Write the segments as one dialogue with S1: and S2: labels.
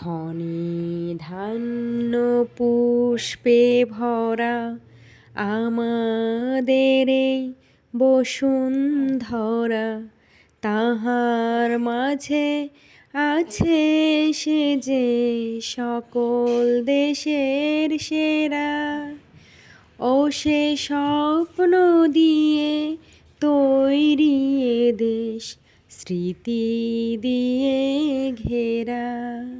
S1: ধনে ধান্য পুষ্পে ভরা আমাদের এই বসুন্ধরা। তাহার মাঝে আছে সে যে সকল দেশের সেরা। ও সে স্বপ্ন দিয়ে তৈরি দেশ, স্মৃতি দিয়ে ঘেরা।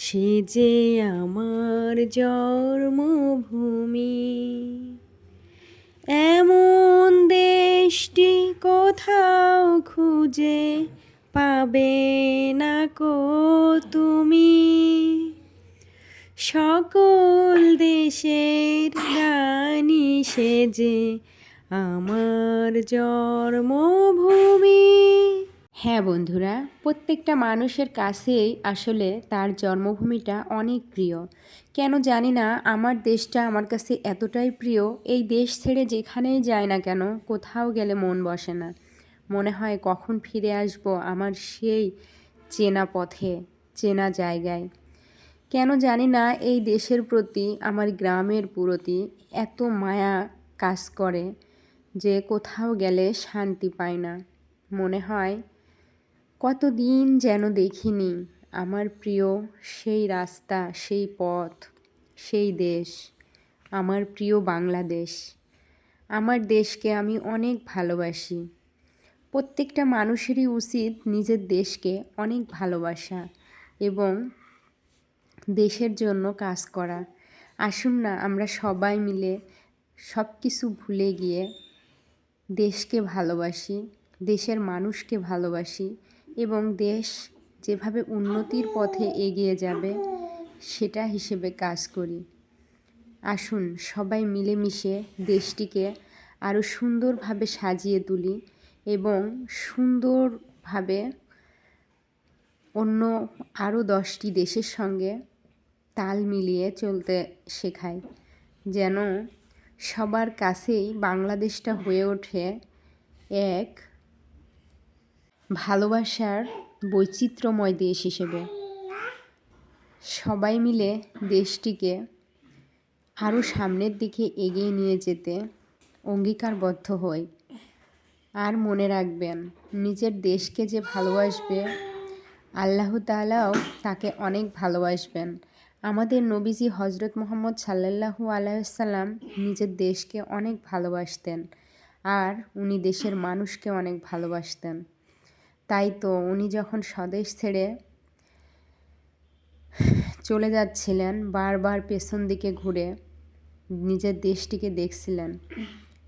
S1: সে যে আমার জন্মভূমি। এমন দেশটি কোথাও খুঁজে পাবে না কো তুমি। সকল দেশের রানী সেজে আমার জন্মভূমি। হ্যাঁ বন্ধুরা, প্রত্যেকটা মানুষের কাছেই আসলে তার জন্মভূমিটা অনেক প্রিয়। কেন জানি না, আমার দেশটা আমার কাছে এতটাই প্রিয়, এই দেশ ছেড়ে যেখানেই যায় না কেন, কোথাও গেলে মন বসে না। মনে হয় কখন ফিরে আসব আমার সেই চেনা পথে, চেনা জায়গায়। কেন জানি না, এই দেশের প্রতি, আমার গ্রামের প্রতি এত মায়া কাজ করে যে কোথাও গেলে শান্তি পায় না। মনে হয় কতদিন যেন দেখিনি আমার প্রিয় সেই রাস্তা, সেই পথ, সেই দেশ, আমার প্রিয় বাংলাদেশ। আমার দেশকে আমি অনেক ভালোবাসি। প্রত্যেকটা মানুষেরই উচিত নিজের দেশকে অনেক ভালোবাসা এবং দেশের জন্য কাজ করা। আসুন না, আমরা সবাই মিলে সব কিছু ভুলে গিয়ে দেশকে ভালোবাসি, দেশের মানুষকে ভালোবাসি এবং দেশ যেভাবে উন্নতির পথে এগিয়ে যাবে, সেটা হিসেবে কাজ করি। আসুন, সবাই মিলেমিশে দেশটিকে আরও সুন্দরভাবে সাজিয়ে তুলি এবং সুন্দরভাবে অন্য আরও দশটি দেশের সঙ্গে তাল মিলিয়ে চলতে শেখাই, যেন সবার কাছেই বাংলাদেশটা হয়ে ওঠে এক ভালোবাসার বৈচিত্র্যময় দেশ হিসেবে। সবাই মিলে দেশটিকে আরও সামনের দিকে এগিয়ে নিয়ে যেতে অঙ্গীকারবদ্ধ হই। আর মনে রাখবেন, নিজের দেশকে যে ভালোবাসবে, আল্লাহ তালাও তাকে অনেক ভালোবাসবেন। আমাদের নবীজি হজরত মোহাম্মদ সাল্লাহু আলাইসাল্লাম নিজের দেশকে অনেক ভালোবাসতেন, আর উনি দেশের মানুষকে অনেক ভালোবাসতেন। তাই তো উনি যখন স্বদেশ ছেড়ে চলে যাচ্ছিলেন, বারবার পেছন দিকে ঘুরে নিজের দেশটিকে দেখছিলেন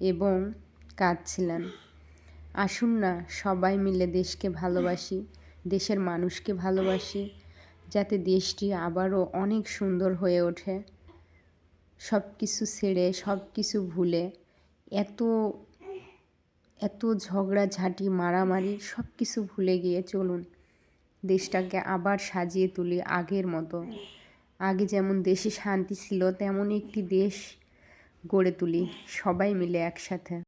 S1: এবং কাঁদছিলেন। আসুন না, সবাই মিলে দেশকে ভালোবাসি, দেশের মানুষকে ভালোবাসি, যাতে দেশটি আবারও অনেক সুন্দর হয়ে ওঠে। সব কিছু ছেড়ে সব কিছু ভুলে এত এত ঝগড়া, ঝাঁটি, মারামারি সব কিছু ভুলে গিয়ে চলুন। দেশটাকে আবার সাজিয়ে তুলি আগের মতো। আগে যেমন দেশে শান্তি ছিল তেমনই একটি দেশ গড়ে তুলি সবাই মিলে একসাথে।